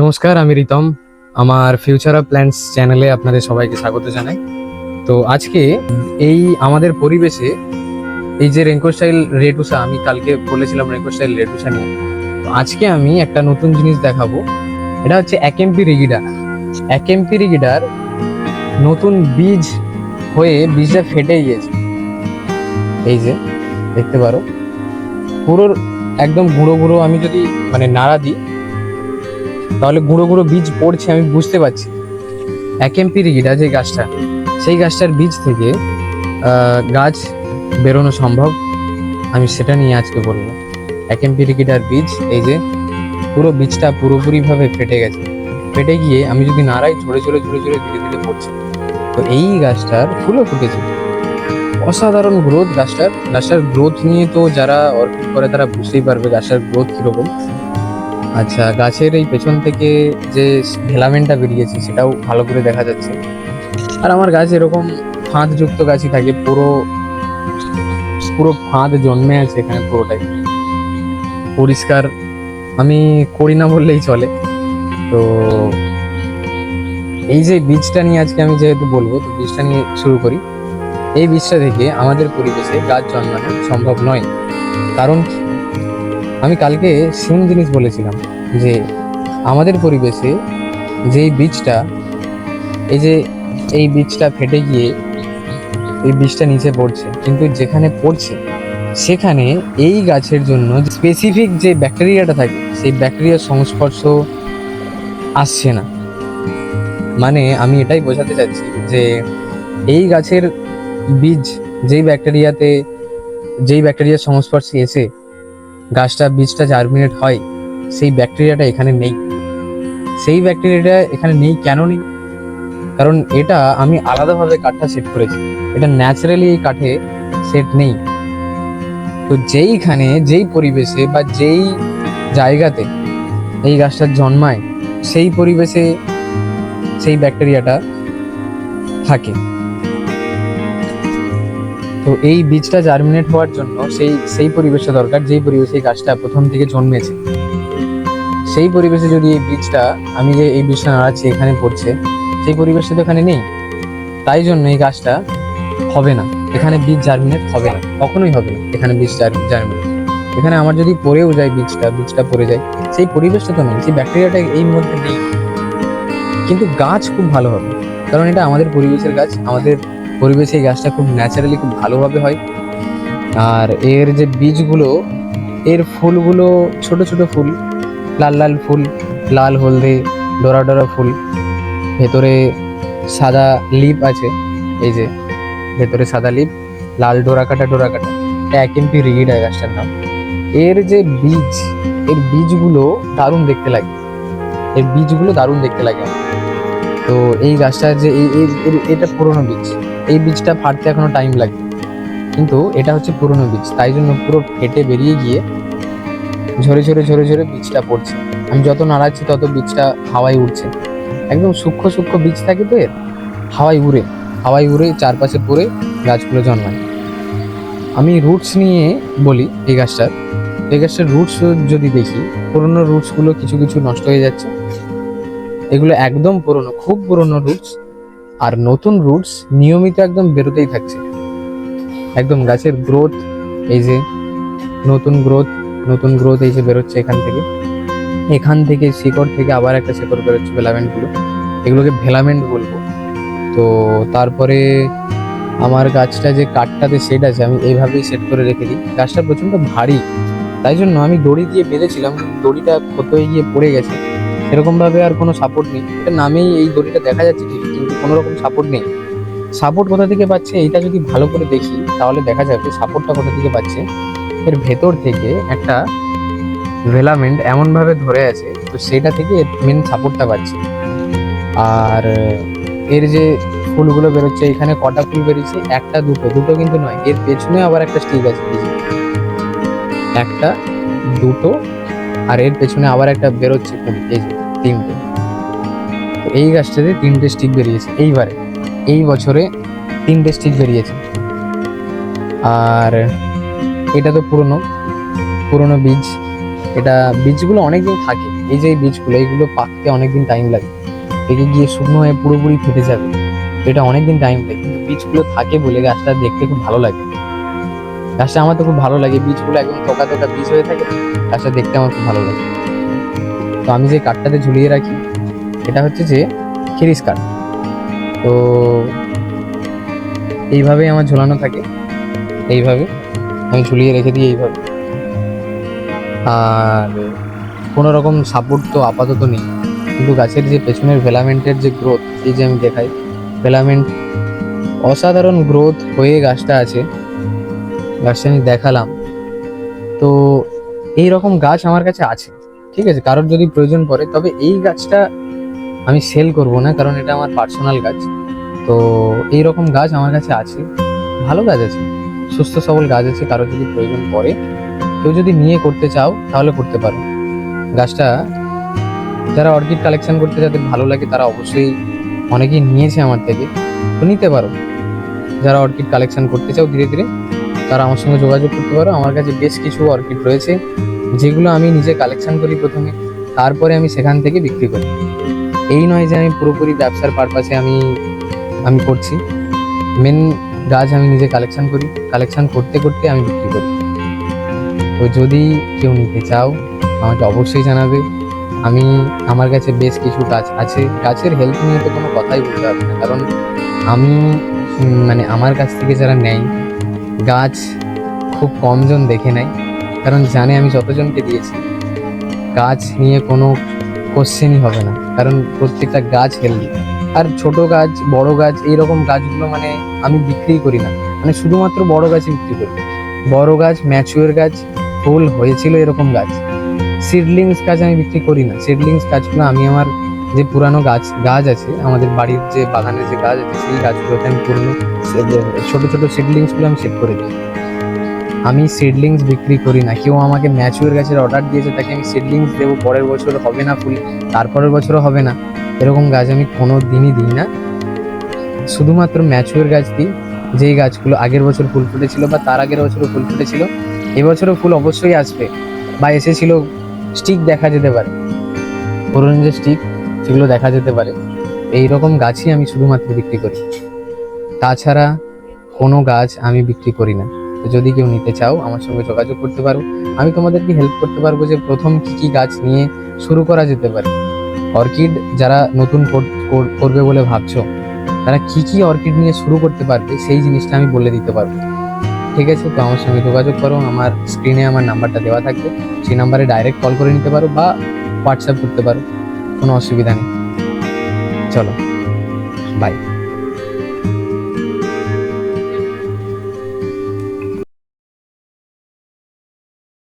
নমস্কার, আমি রিতম। আমার ফিউচার অফ প্ল্যান্টস চ্যানেলে আপনাদের সবাইকে স্বাগত জানাই। তো আজকে এই আমাদের পরিবেশে এই যে রেনকো স্টাইল রেটুসা আমি কালকে বলেছিলাম রেনকো স্টাইল রেটুসা নিয়ে। তো আজকে আমি একটা নতুন জিনিস দেখাবো। এটা হচ্ছে একেম্পি রিগিডার। একেম্পি রিগিডার নতুন বীজ হয়ে বীজটা ফেটে গিয়েছে। এই যে, দেখতে পারো। পুরো একদম গুঁড়ো গুঁড়ো, আমি যদি মানে নাড়া দিই তাহলে গুঁড়ো গুঁড়ো বীজ পড়ছে, আমি বুঝতে পারছি। একেম্পি রিগিডা যে গাছটা, সেই গাছটার বীজ থেকে গাছ বেরোনো সম্ভব? আমি সেটা নিয়ে আজকে বলব। একেম্পি রিগিডার বীজ, এই যে, পুরো বীজটা পুরোপুরিভাবে ফেটে গেছে। ফেটে গিয়ে আমি যদি নাড়াই, ঝরে ঝরে ঝরে ঝরে ধীরে ধীরে পড়ছে। তো এই গাছটার ফুলও ফুটেছে। অসাধারণ গ্রোথ গাছটার। গাছটার গ্রোথ নিয়ে তো যারা অর্কিড করে, তারা বুঝতেই পারবে গাছটার গ্রোথ কীরকম। আচ্ছা গাছের এই পেছন থেকে যে ভেলামেন্টটা বেরিয়েছে, সেটাও ভালো করে দেখা যাচ্ছে। আর আমার গাছ এরকম ফাঁদযুক্ত গাছই থাকে, পুরো পুরো ফাঁদ জন্মে আছে এখানে পুরোটাই। পরিষ্কার, আমি করি না বললেই চলে। তো এই যে বীজটা নিয়ে আজকে আমি যেহেতু বলব, তো বীজটা নিয়ে শুরু করি। এই বীজটা থেকে আমাদের পরিবেশে গাছ জন্মানো সম্ভব নয়। কারণ? আমি কালকে সেম জিনিস বলেছিলাম যে আমাদের পরিবেশে যেই বীজটা, এই যে এই বীজটা ফেটে গিয়ে এই বীজটা নিচে পড়ছে, কিন্তু যেখানে পড়ছে, সেখানে এই গাছের জন্য স্পেসিফিক যে ব্যাকটেরিয়াটা থাকে, সেই ব্যাকটেরিয়ার সংস্পর্শ আসছে না। মানে আমি এটাই বোঝাতে চাচ্ছি যে এই গাছের বীজ যেই ব্যাকটেরিয়াতে যেই ব্যাকটেরিয়ার সংস্পর্শে এসে গাছটা, বীজটা জার্মিনেট হয়, সেই ব্যাকটেরিয়াটা এখানে নেই। সেই ব্যাকটেরিয়াটা এখানে নেই কেন নেই? কারণ এটা আমি আলাদাভাবে কাঠটা সেট করেছি। এটা ন্যাচারালি এই কাঠে সেট নেই। তো যেইখানে, যেই পরিবেশে বা যেই জায়গাতে এই গাছটা জন্মায়, সেই পরিবেশে সেই ব্যাকটেরিয়াটা থাকে। তো এই বীজটা জার্মিনেট হওয়ার জন্য সেই সেই পরিবেশটা দরকার, যেই পরিবেশে এই গাছটা প্রথম থেকে জন্মেছে। সেই পরিবেশে যদি এই বীজটা, আমি যে এই বীজটা নাড়াচ্ছি এখানে পড়ছে, সেই পরিবেশটা তো এখানে নেই। তাই জন্য এই গাছটা হবে না। এখানে বীজ জার্মিনেট হবে না। কখনোই হবে না এখানে বীজ জার্মিনেট এখানে আমার যদি পড়েও যায় বীজটা বীজটা পড়ে যায়, সেই পরিবেশটা তো নেই, সেই ব্যাকটেরিয়াটা এই মধ্যে নেই। কিন্তু গাছ খুব ভালো হবে। কারণ এটা আমাদের পরিবেশের গাছ, আমাদের পরিবেশে এই গাছটা খুব ন্যাচারালি খুব ভালোভাবে হয়। আর এর যে বীজগুলো, এর ফুলগুলো ছোট ছোট ফুল, লাল লাল ফুল, লাল হলদে, ডোরা ডোরা ফুল, ভেতরে সাদা লিপ আছে, এই যে ভেতরে সাদা লিপ, লাল ডোরা কাটা ডোরা কাটা এটা একেমপি রিগিড হয় গাছটার নাম। এর যে বীজ, এর বীজগুলো দারুণ দেখতে লাগে। এর বীজগুলো দারুণ দেখতে লাগে। আমার। তো এই গাছটার যে এটা পুরনো বীজ। এই বীজটা ফাটতে এখনও টাইম লাগে। কিন্তু এটা হচ্ছে পুরনো বীজ। তাই জন্য পুরো ফেটে বেরিয়ে গিয়ে ঝরে ঝরে ঝরে ঝরে বীজটা পড়ছে। আমি যত নাড়াচ্ছি তত বীজটা হাওয়ায় উড়ছে। একদম সূক্ষ্ম সূক্ষ্ম বীজ থাকে তো এর। হাওয়ায় উড়ে। হাওয়ায় উড়ে চারপাশে পড়ে গাছগুলো জন্মায়। আমি রুটস নিয়ে বলি এই গাছটার। এই গাছটার রুটস যদি দেখি, পুরোনো রুটসগুলো কিছু কিছু নষ্ট হয়ে যাচ্ছে। এগুলো একদম পুরনো, খুব পুরনো রুটস আর নতুন রুটস নিয়মিত একদম বেরোতেই থাকছে। একদম গাছের গ্রোথ এই যে নতুন গ্রোথ নতুন গ্রোথ এই যে বেরোচ্ছে এখান থেকে। এখান থেকে শিকড় থেকে আবার একটা শিকড় বেরোচ্ছে ভেলামেন্টগুলো এগুলোকে ভেলামেন্ট বলব। তো তারপরে আমার গাছটা যে কাঠটাতে সেট আছে, আমি এইভাবেই সেট করে রেখে দিই। গাছটা প্রচণ্ড ভারী, তাই জন্য আমি দড়ি দিয়ে বেঁধেছিলাম, দড়িটা ক্ষত হয়ে গিয়ে পড়ে গেছে। সেরকম ভাবে আর কোনো সাপোর্ট নেই। এটা নামেই এই দড়িটা দেখা যাচ্ছে ঠিকই কিন্তু কোনো রকম সাপোর্ট নেই। সাপোর্ট কোথা থেকে পাচ্ছে? এইটা যদি ভালো করে দেখি, তাহলে দেখা যাবে সাপোর্টটা কোথা থেকে পাচ্ছে? এর ভেতর থেকে একটা ভেলামেন্ট এমনভাবে ধরে আছে, তো সেটা থেকে এর মেন সাপোর্টটা পাচ্ছে। আর এর যে ফুলগুলো বেরোচ্ছে, এখানে কটা ফুল বেরিয়েছে? একটা, দুটো। দুটো কিন্তু নয়, এর পেছনে আবার একটা স্টিক আছে একটা, দুটো আর এর পেছনে আবার একটা বেরোচ্ছে ফুল এই যে তিনটে। এই গাছটাতে তিনটে স্টিক বেরিয়েছে, এইবারে। এই বছরে তিনটে স্টিক বেরিয়েছে। আর এটা তো পুরনো পুরনো বীজ। এটা বীজগুলো অনেকদিন থাকে, এই যে বীজগুলো, এইগুলো পাকতে অনেকদিন টাইম লাগে। পেকে গিয়ে শুকনো হয়ে পুরোপুরি ফেটে যাবে, এটা অনেকদিন টাইম লাগে। কিন্তু বীজগুলো থাকে বলে গাছটা দেখতে খুব ভালো লাগে। গাছটা আমার তো খুব ভালো লাগে, বীজগুলো একদম থোকা থোকা বীজ হয়ে থাকে গাছটা দেখতে আমার খুব ভালো লাগে। তো আমি যে কাঠটাতে ঝুলিয়ে রাখি, এটা হচ্ছে যে খিরিস কাঠ। তো এইভাবেই আমার ঝোলানো থাকে, এইভাবে আমি ঝুলিয়ে রেখে দিই এইভাবে। আর কোনো রকম সাপোর্ট তো আপাতত নেই, কিন্তু গাছের যে পেছনের ভেলামেন্টের যে গ্রোথ, এই যে আমি দেখাই ভেলামেন্ট অসাধারণ গ্রোথ হয়ে গাছটা আছে আমি দেখালাম। তো এই রকম গাছ আমার কাছে আছে, ঠিক আছে? কারোর যদি প্রয়োজন পড়ে, তবে এই গাছটা আমি সেল করব না, কারণ এটা আমার পার্সোনাল গাছ। তো এই রকম গাছ আমার কাছে আছে, ভালো গাছ আছে, সুস্থ সবল গাছ আছে, কারোর যদি প্রয়োজন পড়ে, কেউ যদি নিয়ে করতে চাও, তাহলে করতে পারো। গাছটা যারা অর্কিড কালেকশন করতে যাদের ভালো লাগে, তারা অবশ্যই অনেকেই নিয়েছে আমার থেকে, তো নিতে পারো। যারা অর্কিড কালেকশন করতে চাও, ধীরে ধীরে তারা আমার সঙ্গে যোগাযোগ করতে পারো। আমার কাছে বেশ কিছু অর্কিড রয়েছে, যেগুলো আমি নিজে কালেকশন করি প্রথমে, তারপরে আমি সেখান থেকে বিক্রি করি। এই নয় যে আমি পুরোপুরি ব্যবসার পারপাসে আমি আমি করছি। মেন গাছ আমি নিজে কালেকশন করি। কালেকশন করতে করতে আমি বিক্রি করি। তো যদি কেউ নিতে চাও, আমাকে অবশ্যই জানাবে। আমি, আমার কাছে বেশ কিছু গাছ আছে। গাছের হেল্প নিয়ে তো কোনো কথাই বলতে হবে না। কারণ আমি মানে আমার কাছ থেকে যারা নেয় গাছ খুব কমজন দেখে নেয়, কারণ জানে আমি যতজনকে দিয়েছি। গাছ নিয়ে কোনো কোশ্চেনই হবে না, কারণ প্রত্যেকটা গাছ হেলদি আর ছোট গাছ, বড় গাছ, এইরকম গাছগুলো মানে আমি বিক্রি করি না। মানে শুধুমাত্র বড় গাছই বিক্রি করি। বড় গাছ ম্যাচিওর গাছ, ফুল হয়েছিল এরকম গাছ। সিডলিংস গাছ আমি বিক্রি করি না। সিডলিংস গাছগুলো আমি আমার যে পুরানো গাছ গাছ আছে, আমাদের বাড়ির যে বাগানের যে গাছ আছে, সেই গাছগুলোতে আমি পুরনো ছোট ছোট সিডলিংসগুলো আমি সেট করে দিই। আমি সিডলিংস বিক্রি করি না। কেউ আমাকে ম্যাচিওর গাছের অর্ডার দিয়েছে, তাকে আমি সিডলিংস দেবো, পরের বছর হবে না ফুল, তারপরের বছরও হবে না। এরকম গাছ আমি কোনো দিনই দিই না। শুধুমাত্র ম্যাচিওর গাছ দিই, যেই গাছগুলো আগের বছর ফুল ফুটেছিল বা তার আগের বছরও ফুল ফুটেছিল, এবছরও ফুল অবশ্যই আসবে বা এসেছিল স্টিক দেখা যেতে পারে। পুরনো যে স্টিক সেগুলো দেখা যেতে পারে। এই রকম গাছই আমি শুধুমাত্র বিক্রি করি। তাছাড়া কোনো গাছ আমি বিক্রি করি না। তো যদি কেউ নিতে চাও, আমার সঙ্গে যোগাযোগ করতে পারো। আমি তোমাদেরকে হেল্প করতে পারব যে প্রথম কি কি গাছ নিয়ে শুরু করা যেতে পারে। অর্কিড যারা নতুন কর- কর- করবে বলে ভাবছ, তারা কি কি অর্কিড নিয়ে শুরু করতে পারবে সেই জিনিসটা আমি বলে দিতে পারব। ঠিক আছে, তো আমার সঙ্গে যোগাযোগ করো। আমার স্ক্রিনে আমার নাম্বারটা দেওয়া থাকবে। সেই নাম্বারে ডাইরেক্ট কল করে নিতে পারো বা হোয়াটসঅ্যাপ করতে পারো। কোনো অসুবিধা নেই। চলো বাই